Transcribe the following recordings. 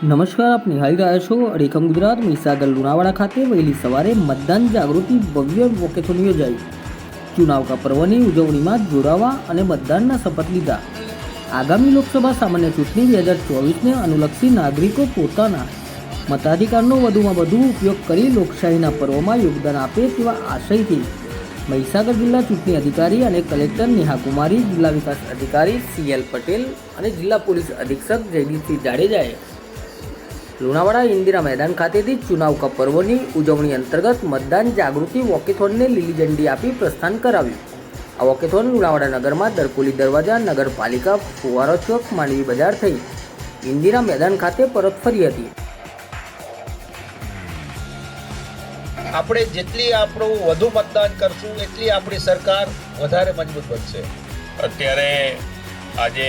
નમસ્કાર, આપ નિહાળી રહ્યા છો અડીખમ ગુજરાત, મહીસાગર, લુણાવાડા ખાતે વહેલી સવારે મતદાન જાગૃતિ ભવ્ય વોકેથોન યોજાઈ. ચુનાવ કા પર્વની ઉજવણીમાં જોડાવા અને મતદાનના શપથ લીધા. આગામી લોકસભા સામાન્ય ચૂંટણી બે હજાર ચોવીસને અનુલક્ષી નાગરિકો પોતાના મતાધિકારનો વધુમાં વધુ ઉપયોગ કરી લોકશાહીના પર્વમાં યોગદાન આપે તેવા આશયથી મહીસાગર જિલ્લા ચૂંટણી અધિકારી અને કલેક્ટર નેહા કુમારી, જિલ્લા વિકાસ અધિકારી સી એલ પટેલ અને જિલ્લા પોલીસ અધિક્ષક જયદીપસિંહ જાડેજાએ લુણાવાડા ઇન્દિરા મેદાન ખાતેથી ચુનાવ કા પર્વની ઉજવણી અંતર્ગત મતદાન જાગૃતિ વોકેથોનને લીલી ઝંડી આપી પ્રસ્થાન કરાવ્યું. આ વોકેથોન લુણાવાડા નગરમાં દરકુલી દરવાજા નગરપાલિકા ફુવારો ચોક માંડવી બજાર થઈ ઇન્દિરા મેદાન ખાતે પરત ફરી હતી. આપણે જેટલી આપણું વધુ મતદાન કરશું એટલી આપણી સરકાર વધારે મજબૂત બનશે. અત્યારે આજે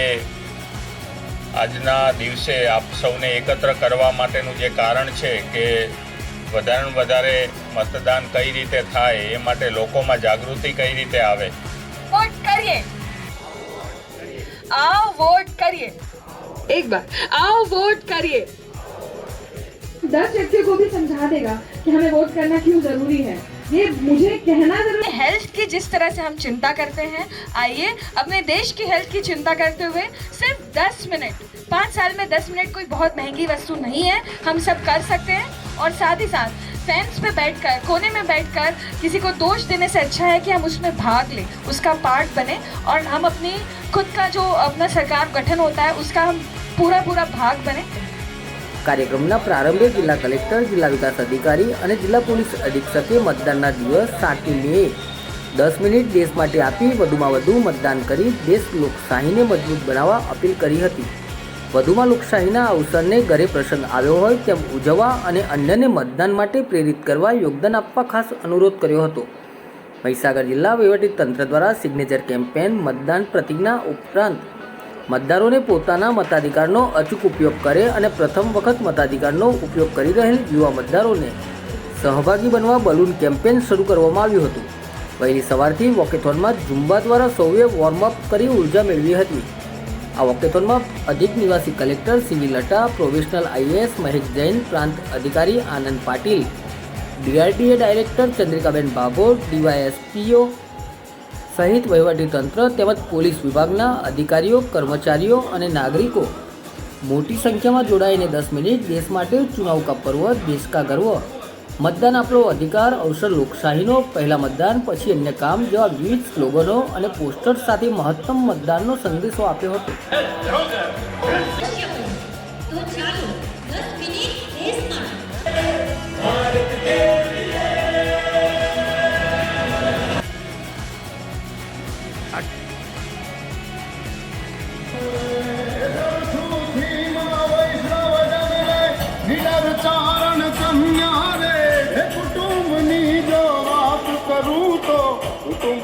આજના દિવસે આપ સૌને એકત્ર કરવા માટેનું જે કારણ છે કે વધારે ને વધારે મતદાન કઈ રીતે થાય એ માટે લોકોમાં જાગૃતિ કઈ રીતે આવે वोट करिए आओ वोट करिए एक बार आओ वोट करिए दस व्यक्तियों को भी समझा देगा कि हमें वोट करना क्यों जरूरी है ये मुझे कहना ज़रूरी हेल्थ की जिस तरह से हम चिंता करते हैं, आइए अपने देश की हेल्थ की चिंता करते हुए सिर्फ़ 10 मिनट, पाँच साल में 10 मिनट कोई बहुत महँगी वस्तु नहीं है, हम सब कर सकते हैं। और साथ ही साथ फेंस पे बैठकर, कोने में बैठकर किसी को दोष देने से अच्छा है कि हम उसमें भाग लें, उसका पार्ट बने और हम अपनी खुद का जो अपना सरकार गठन होता है, उसका हम पूरा पूरा भाग बने। કાર્યક્રમના પ્રારંભે જિલ્લા કલેક્ટર, જિલ્લા વિકાસ અધિકારી અને જિલ્લા પોલીસ અધિક્ષકે મતદાનના દિવસ સાતમી મે દસ મિનિટ દેશ માટે આપી વધુમાં વધુ મતદાન કરી દેશ લોકશાહીને મજબૂત બનાવવા અપીલ કરી હતી. વધુમાં લોકશાહીના અવસરને ઘરે પ્રસંગ આવ્યો હોય તેમ ઉજવવા અને અન્યને મતદાન માટે પ્રેરિત કરવા યોગદાન આપવા ખાસ અનુરોધ કર્યો હતો. મહીસાગર જિલ્લા તંત્ર દ્વારા સિગ્નેચર કેમ્પેન મતદાન પ્રતિજ્ઞા ઉપરાંત મતદારોને પોતાના મતાધિકારનો અચૂક ઉપયોગ કરે અને પ્રથમ વખત મતાધિકારનો ઉપયોગ કરી રહેલ યુવા મતદારોને સહભાગી બનવા બલૂન કેમ્પેન શરૂ કરવામાં આવ્યું હતું. વહેલી સવારથી વોકેથોનમાં ઝુંબા દ્વારા સૌએ વોર્મઅપ કરી ઊર્જા મેળવી હતી. આ વોકેથોનમાં અધિક નિવાસી collector CV Lata, provisional IAS Mahesh Jain, પ્રાંત અધિકારી આનંદ પાટીલ ડીઆરટીએ ડાયરેક્ટર ચંદ્રિકાબેન ભાભોર ડીવાયએસપીઓ સહિત વહીવટીતંત્ર તેમજ પોલીસ વિભાગના અધિકારીઓ કર્મચારીઓ અને નાગરિકો મોટી સંખ્યામાં જોડાઈને દસ મિનિટ દેશ માટે ચુનાવ કા પર્વ દેશ કા ગર્વ મતદાન આપણો અધિકાર અવસર લોકશાહીનો પહેલાં મતદાન પછી અન્ય કામ જેવા વિવિધ સ્લોગનો અને પોસ્ટર સાથે મહત્તમ મતદાનનો સંદેશો આપ્યો હતો ચારણ કન્યા રે કુટુંબની જો વાત કરું તો કુટુંબ